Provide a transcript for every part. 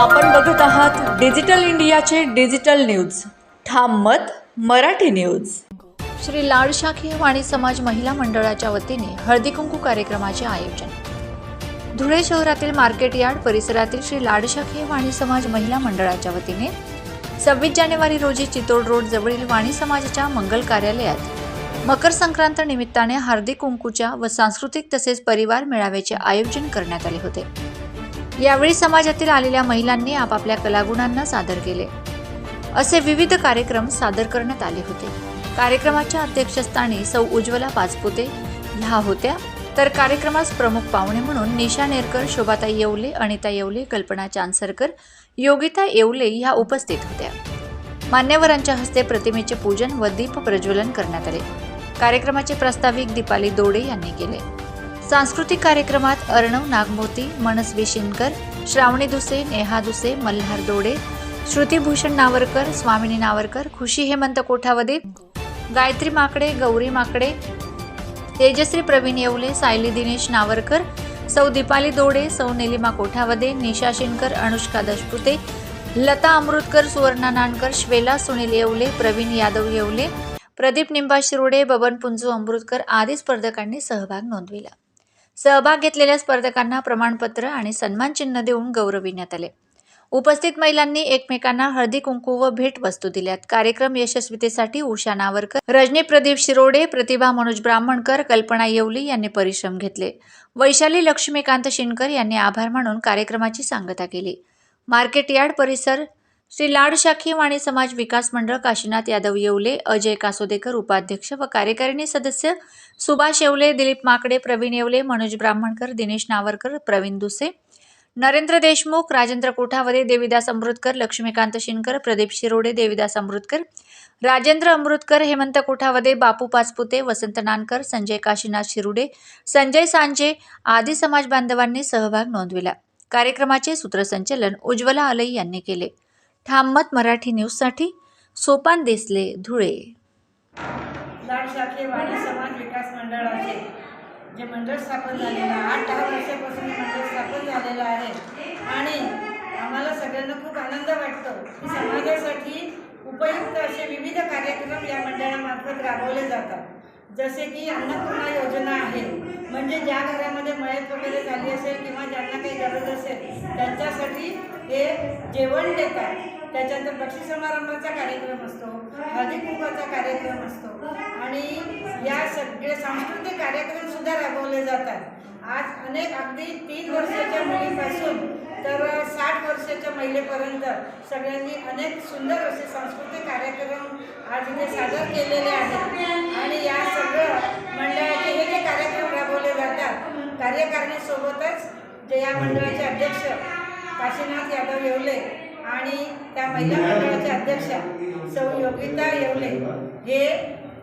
आपण बघत आहात डिजिटल इंडियाचे डिजिटल न्यूज. ठाम मत मराठी न्यूज. श्री लाड शाखी वाणी समाज महिला मंडळाच्या वतीने हळदी कुंकू कार्यक्रमाचे आयोजन. धुळे शहरातील मार्केट यार्ड परिसरातील श्री लाडशाखी वाणी समाज महिला मंडळाच्या वतीने सव्वीस जानेवारी रोजी चितोड रोड जवळील वाणी समाजाच्या मंगल कार्यालयात मकर संक्रांत निमित्ताने हार्दिक कुंकूच्या व सांस्कृतिक तसेच परिवार मेळाव्याचे आयोजन करण्यात आले होते. यावेळी समाजातील आलेल्या महिलांनी आपापल्या कलागुणांना सादर केले. असे विविध कार्यक्रम सादर करण्यात आले होते. कार्यक्रमाच्या अध्यक्षस्थानी सौ उज्ज्वला पाचपुते ह्या होत्या. तर कार्यक्रमास प्रमुख पाहुणे म्हणून निशा नेरकर शोभाताई येवले अनिता येवले कल्पना चांसरकर योगिता येवले ह्या उपस्थित होत्या. मान्यवरांच्या हस्ते प्रतिमेचे पूजन व दीप प्रज्वलन करण्यात आले. कार्यक्रमाचे प्रास्ताविक दीपाली दोडे यांनी केले. सांस्कृतिक कार्यक्रमात अर्णव नागमोती मनस्वी शिनकर श्रावणी दुसे नेहा दुसे मल्हार दोडे श्रुतीभूषण नावरकर स्वामिनी नावरकर खुशी हेमंत कोठावदे गायत्री माकडे गौरी माकडे तेजश्री प्रवीण येवले सायली दिनेश नावरकर सौ दीपाली दोडे सौ निलिमा कोठावदे निशा शिनकर अनुष्का दशपुते लता अमृतकर सुवर्णा नानकर श्वेला सुनील येवले प्रवीण यादव येवले प्रदीप निंबा शिरोडे बबन पुंजू अमृतकर आदी स्पर्धकांनी सहभाग नोंदविला. सहभाग घेतलेल्या स्पर्धकांना प्रमाणपत्र आणि सन्मानचिन्ह देऊन गौरविण्यात आले. उपस्थित महिलांनी एकमेकांना हळदी कुंकू व भेट वस्तू दिल्यात. कार्यक्रम यशस्वीतेसाठी उषा नावरकर रजनी प्रदीप शिरोडे प्रतिभा मनोज ब्राह्मणकर कल्पना येवली यांनी परिश्रम घेतले. वैशाली लक्ष्मीकांत शिनकर यांनी आभार मानून कार्यक्रमाची सांगता केली. मार्केट यार्ड परिसर श्री लाड शाखी वाणी समाज विकास मंडळ काशीनाथ यादव येवले अजय कासोदेकर उपाध्यक्ष व कार्यकारिणी सदस्य सुभाष येवले दिलीप माकडे प्रवीण येवले मनोज ब्राह्मणकर दिनेश नावरकर प्रवीण दुसे नरेंद्र देशमुख राजेंद्र कोठावदे देविदास अमृतकर लक्ष्मीकांत शिनकर प्रदीप शिरोडे देविदास अमृतकर राजेंद्र अमृतकर हेमंत कोठावदे बापू पाचपुते वसंत नानकर संजय काशीनाथ शिरुडे संजय सांजे आदी समाज बांधवांनी सहभाग नोंदविला. कार्यक्रमाचे सूत्रसंचलन उज्ज्वला अलई यांनी केले. थांबत मराठी न्यूजसाठी सोपान देसले धुळे. लाड शाखेवाडी समाज विकास मंडळाचे जे मंडळ स्थापन झालेलं आहे आठ दहा वर्षापासून मंडळ स्थापन झालेलं आहे. आणि आम्हाला सगळ्यांना खूप आनंद वाटतो की समाजासाठी उपयुक्त असे विविध कार्यक्रम या मंडळामार्फत राबवले जातात. जसे की अन्नपूर्णा योजना आहे. म्हणजे ज्या घरामध्ये मयत वगैरे झाली असेल किंवा ज्यांना काही गरज असेल त्यांच्यासाठी हे जेवण देतात. त्याच्यानंतर बक्षी समारंभाचा कार्यक्रम असतो हळदी कार्यक्रम असतो. आणि या सगळे सांस्कृतिक कार्यक्रम सुद्धा राबवले जातात. आज अनेक अगदी तीन वर्षाच्या मुलीपासून तर साठ वर्षाच्या महिलेपर्यंत सगळ्यांनी अनेक सुंदर असे सांस्कृतिक कार्यक्रम आज इथे सादर केलेले आहेत. आणि या सगळं मंडळाचे हे जे कार्यक्रम राबवले जातात कार्यकारिणीसोबतच जे या मंडळाचे अध्यक्ष काशीनाथ यादव येवले आणि त्या महिला मंडळाच्या अध्यक्षा सौ योगिता येवले हे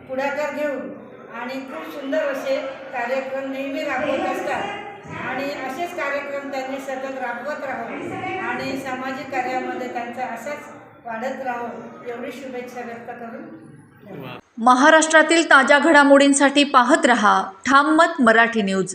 पुढाकार घेऊन आणि खूप सुंदर असे कार्यक्रम नेहमी राबवत असतात आणि असेच कार्यक्रम त्यांनी सतत राबवत राहून आणि सामाजिक कार्यामध्ये त्यांचा असाच वाढत राहो एवढी शुभेच्छा व्यक्त करून. महाराष्ट्रातील ताज्या घडामोडींसाठी पाहत रहा ठाम मत मराठी न्यूज